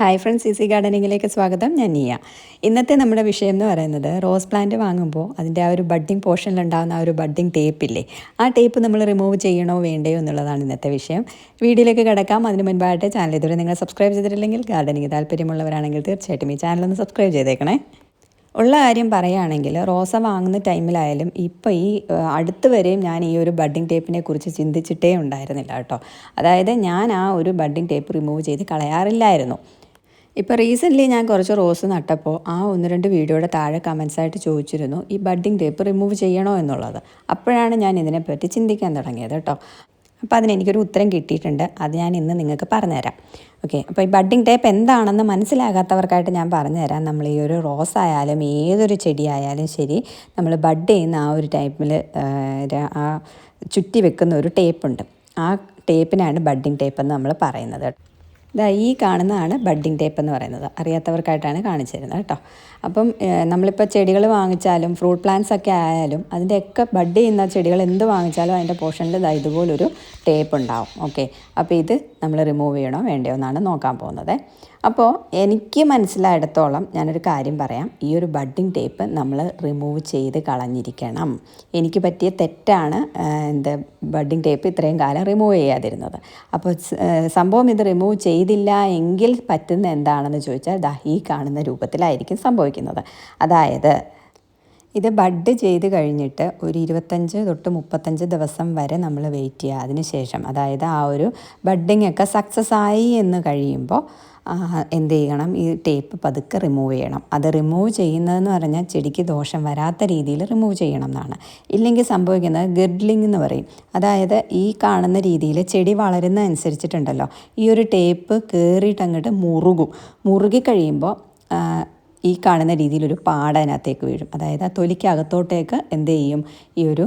Hi friends C C ഗാർഡനിങ്ങിലേക്ക് സ്വാഗതം. ഞാൻ നീയ. ഇന്നത്തെ നമ്മുടെ വിഷയം എന്ന് പറയുന്നത് റോസ് പ്ലാന്റ് വാങ്ങുമ്പോൾ അതിന്റെ ആ ഒരു ബഡ്ഡിങ് പോർഷനിലുണ്ടാകുന്ന ആ ഒരു ബഡ്ഡിങ് ടേപ്പില്ലേ ആ ടേപ്പ് നമ്മൾ റിമൂവ് ചെയ്യണോ വേണ്ടയോ എന്നുള്ളതാണ് ഇന്നത്തെ വിഷയം. വീഡിയോയിലേക്ക് കിടക്കാം. അതിന് മുൻപായിട്ട് ചാനൽ ഇതുവരെ നിങ്ങൾ സബ്സ്ക്രൈബ് ചെയ്തിട്ടില്ലെങ്കിൽ ഗാർഡനിങ് താല്പര്യമുള്ളവരാണെങ്കിൽ തീർച്ചയായിട്ടും ഈ ചാനലൊന്ന് സബ്സ്ക്രൈബ് ചെയ്തേക്കണേ. ഉള്ള കാര്യം പറയുകയാണെങ്കിൽ റോസ വാങ്ങുന്ന ടൈമിലായാലും ഇപ്പോൾ ഈ അടുത്ത് വരെയും ഞാൻ ഈ ഒരു ബഡ്ഡിങ് ടേപ്പിനെ കുറിച്ച് ചിന്തിച്ചിട്ടേ ഉണ്ടായിരുന്നില്ല കേട്ടോ. അതായത് ഞാൻ ആ ഒരു ബഡ്ഡിങ് ടേപ്പ് റിമൂവ് ചെയ്ത് കളയാറില്ലായിരുന്നു. ഇപ്പോൾ റീസെന്റ്ലി ഞാൻ കുറച്ച് റോസ് നട്ടപ്പോൾ ആ ഒന്ന് രണ്ട് വീഡിയോയുടെ താഴെ കമൻസ് ആയിട്ട് ചോദിച്ചിരുന്നു ഈ ബഡ്ഡിംഗ് ടേപ്പ് റിമൂവ് ചെയ്യണോ എന്നുള്ളത്? അപ്പോഴാണ് ഞാൻ ഇതിനെപ്പറ്റി ചിന്തിക്കാൻ തുടങ്ങിയത് കേട്ടോ. അപ്പോൾ അതിന് എനിക്കൊരു ഉത്തരം കിട്ടിയിട്ടുണ്ട് അത് ഞാൻ ഇന്ന് നിങ്ങൾക്ക് പറഞ്ഞുതരാം. ഓക്കെ അപ്പോൾ ഈ ബഡ്ഡിംഗ് ടേപ്പ് എന്താണെന്ന് മനസ്സിലാകാത്തവർക്കായിട്ട് ഞാൻ പറഞ്ഞുതരാം. നമ്മൾ ഈ ഒരു റോസ് ആയാലും ഏതൊരു ചെടിയായാലും ശരി നമ്മൾ ബഡ് ചെയ്യുന്ന ആ ഒരു ടൈപ്പിൽ ആ ചുറ്റി വെക്കുന്ന ഒരു ടേപ്പുണ്ട് ആ ടേപ്പിനാണ് ബഡ്ഡിംഗ് ടേപ്പ് എന്ന് നമ്മൾ പറയുന്നത് ഇതാ ഈ കാണുന്നതാണ് ബഡ്ഡിംഗ് ടേപ്പ് എന്ന് പറയുന്നത്. അറിയാത്തവർക്കായിട്ടാണ് കാണിച്ചു തരുന്നത് കേട്ടോ. അപ്പം നമ്മളിപ്പോൾ ചെടികൾ വാങ്ങിച്ചാലും ഫ്രൂട്ട് പ്ലാന്റ്സ് ഒക്കെ ആയാലും അതിന്റെയൊക്കെ ബഡ് ചെയ്യുന്ന ചെടികൾ എന്ത് വാങ്ങിച്ചാലും അതിന്റെ പോർഷനിൽ ഇതാ ഇതുപോലൊരു ടേപ്പ് ഉണ്ടാവും. ഓക്കെ. അപ്പോൾ ഇത് നമ്മൾ റിമൂവ് ചെയ്യണോ വേണ്ടയോ എന്നാണ് നോക്കാൻ പോകുന്നത്. അപ്പോൾ എനിക്ക് മനസ്സിലായിടത്തോളം ഞാനൊരു കാര്യം പറയാം. ഈ ഒരു ബഡ്ഡിങ് ടേപ്പ് നമ്മൾ റിമൂവ് ചെയ്ത് കളഞ്ഞിരിക്കണം. എനിക്ക് പറ്റിയ തെറ്റാണ് എന്താ ബഡ്ഡിങ് ടേപ്പ് ഇത്രയും കാലം റിമൂവ് ചെയ്യാതിരുന്നത്. അപ്പോൾ സംഭവം ഇത് റിമൂവ് ചെയ്തില്ല എങ്കിൽ പറ്റുന്ന എന്താണെന്ന് ചോദിച്ചാൽ ദാ ഈ കാണുന്ന രൂപത്തിലായിരിക്കും സംഭവിക്കുന്നത്. അതായത് ഇത് ബഡ് ചെയ്ത് കഴിഞ്ഞിട്ട് ഒരു ഇരുപത്തഞ്ച് തൊട്ട് മുപ്പത്തഞ്ച് ദിവസം വരെ നമ്മൾ വെയിറ്റ് ചെയ്യുക. അതിന് ശേഷം അതായത് ആ ഒരു ബഡ്ഡിങ് ഒക്കെ സക്സസ് ആയി എന്ന് കഴിയുമ്പോൾ എന്ത് ചെയ്യണം? ഈ ടേപ്പ് പതുക്കെ റിമൂവ് ചെയ്യണം. അത് റിമൂവ് ചെയ്യുന്നതെന്ന് പറഞ്ഞാൽ ചെടിക്ക് ദോഷം വരാത്ത രീതിയിൽ റിമൂവ് ചെയ്യണം എന്നാണ്. ഇല്ലെങ്കിൽ സംഭവിക്കുന്നത് ഗിർഡ്ലിംഗ് എന്ന് പറയും. അതായത് ഈ കാണുന്ന രീതിയിൽ ചെടി വളരുന്ന അനുസരിച്ചിട്ടുണ്ടല്ലോ. ഈ ഒരു ടേപ്പ് കയറിയിട്ട് അങ്ങോട്ട് മുറുകും. മുറുകി കഴിയുമ്പോൾ ഈ കാണുന്ന രീതിയിലൊരു പാട വീഴും. അതായത് ആ തൊലിക്കകത്തോട്ടേക്ക് എന്ത് ചെയ്യും? ഈ ഒരു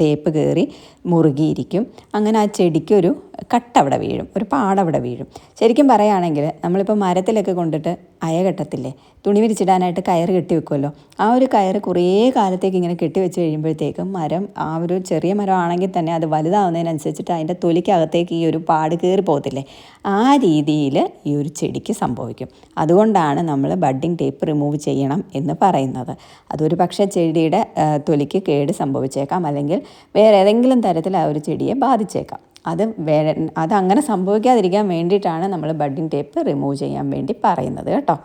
ടേപ്പ് കയറി മുറുകിയിരിക്കും. അങ്ങനെ ആ ചെടിക്കൊരു കട്ട അവിടെ വീഴും. ഒരു പാട അവിടെ വീഴും. ശരിക്കും പറയുകയാണെങ്കിൽ നമ്മളിപ്പോൾ മരത്തിലൊക്കെ കൊണ്ടിട്ട് അയ കെട്ടത്തില്ലേ തുണി വിരിച്ചിടാനായിട്ട് കയർ കെട്ടി വെക്കുമല്ലോ ആ ഒരു കയർ കുറേ കാലത്തേക്ക് ഇങ്ങനെ കെട്ടി വെച്ച് കഴിയുമ്പോഴത്തേക്കും മരം ആ ഒരു ചെറിയ മരമാണെങ്കിൽ തന്നെ അത് വലുതാവുന്നതിനനുസരിച്ചിട്ട് അതിന്റെ തൊലിക്കകത്തേക്ക് ഈ ഒരു പാട് കയറി പോകത്തില്ലേ? ആ രീതിയിൽ ഈ ഒരു ചെടിക്ക് സംഭവിക്കും. അതുകൊണ്ടാണ് നമ്മൾ ബഡ്ഡിങ് ടേപ്പ് റിമൂവ് ചെയ്യണം എന്ന് പറയുന്നത്. അതൊരു പക്ഷേ ചെടിയുടെ തൊലിക്ക് കേട് സംഭവിച്ചേക്കാം. അല്ലെങ്കിൽ വേറെ ഏതെങ്കിലും തരത്തിൽ ആ ഒരു ചെടിയെ ബാധിച്ചേക്കാം. അത് വേ അത് അങ്ങനെ സംഭവിക്കാതിരിക്കാൻ വേണ്ടിയിട്ടാണ് നമ്മൾ ബഡ്ഡിങ് ടേപ്പ് റിമൂവ് ചെയ്യാൻ വേണ്ടി പറയുന്നത് കേട്ടോ.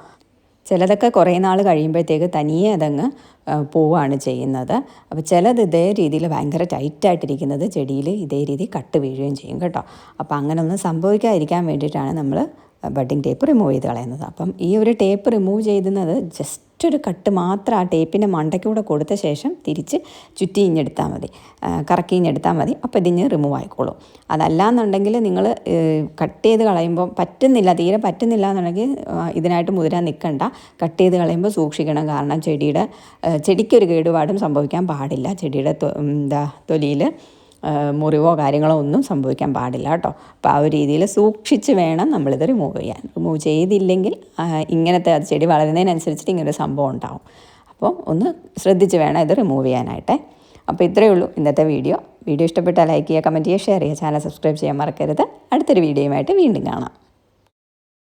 ചിലതൊക്കെ കുറേ നാൾ കഴിയുമ്പോഴത്തേക്ക് തനിയെ അതങ്ങ് പോവാണ് ചെയ്യുന്നത്. അപ്പോൾ ചിലത് ഇതേ രീതിയിൽ ഭയങ്കര ടൈറ്റായിട്ടിരിക്കുന്നത് ചെടിയിൽ ഇതേ രീതി കട്ട് വീഴുകയും ചെയ്യും കേട്ടോ. അപ്പോൾ അങ്ങനെ ഒന്നും സംഭവിക്കാതിരിക്കാൻ വേണ്ടിയിട്ടാണ് നമ്മൾ ബഡ്ഡിങ് ടേപ്പ് റിമൂവ് ചെയ്ത് കളയുന്നത്. അപ്പം ഈ ഒരു ടേപ്പ് റിമൂവ് ചെയ്യുന്നത് ജസ്റ്റ് ഒരു കട്ട് മാത്രം ആ ടേപ്പിന്റെ മണ്ടയ്ക്കൂടെ കൊടുത്ത ശേഷം തിരിച്ച് ചുറ്റി ഇഞ്ഞെടുത്താൽ മതി കറക്കിഞ്ഞെടുത്താൽ മതി. അപ്പോൾ ഇതിഞ്ഞ് റിമൂവ് ആയിക്കോളും. അതല്ലാന്നുണ്ടെങ്കിൽ നിങ്ങൾ കട്ട് ചെയ്ത് കളയുമ്പോൾ പറ്റുന്നില്ല തീരെ പറ്റുന്നില്ല എന്നുണ്ടെങ്കിൽ ഇതിനായിട്ട് മുതിരാൻ നിൽക്കണ്ട. കട്ട് ചെയ്ത് കളയുമ്പോൾ സൂക്ഷിക്കണം. കാരണം ചെടിയുടെ ചെടിക്കൊരു കേടുപാടും സംഭവിക്കാൻ പാടില്ല. ചെടിയുടെ എന്താ തൊലിയിൽ. മുറിവോ കാര്യങ്ങളോ ഒന്നും സംഭവിക്കാൻ പാടില്ല കേട്ടോ. അപ്പോൾ ആ ഒരു രീതിയിൽ സൂക്ഷിച്ച് വേണം നമ്മളിത് റിമൂവ് ചെയ്യാൻ. റിമൂവ് ചെയ്തില്ലെങ്കിൽ ഇങ്ങനത്തെ അത് ചെടി വളരുന്നതിനനുസരിച്ചിട്ട് ഇങ്ങനൊരു സംഭവം ഉണ്ടാവും. അപ്പോൾ ഒന്ന് ശ്രദ്ധിച്ച് വേണം ഇത് റിമൂവ് ചെയ്യാനായിട്ട്. അപ്പോൾ ഇത്രയേ ഉള്ളൂ ഇന്നത്തെ വീഡിയോ. വീഡിയോ ഇഷ്ടപ്പെട്ടാൽ ലൈക്ക് ചെയ്യുക കമന്റ് ചെയ്യുക ഷെയർ ചെയ്യുക ചാനൽ സബ്സ്ക്രൈബ് ചെയ്യാൻ മറക്കരുത്. അടുത്തൊരു വീഡിയോയുമായിട്ട് വീണ്ടും കാണാം.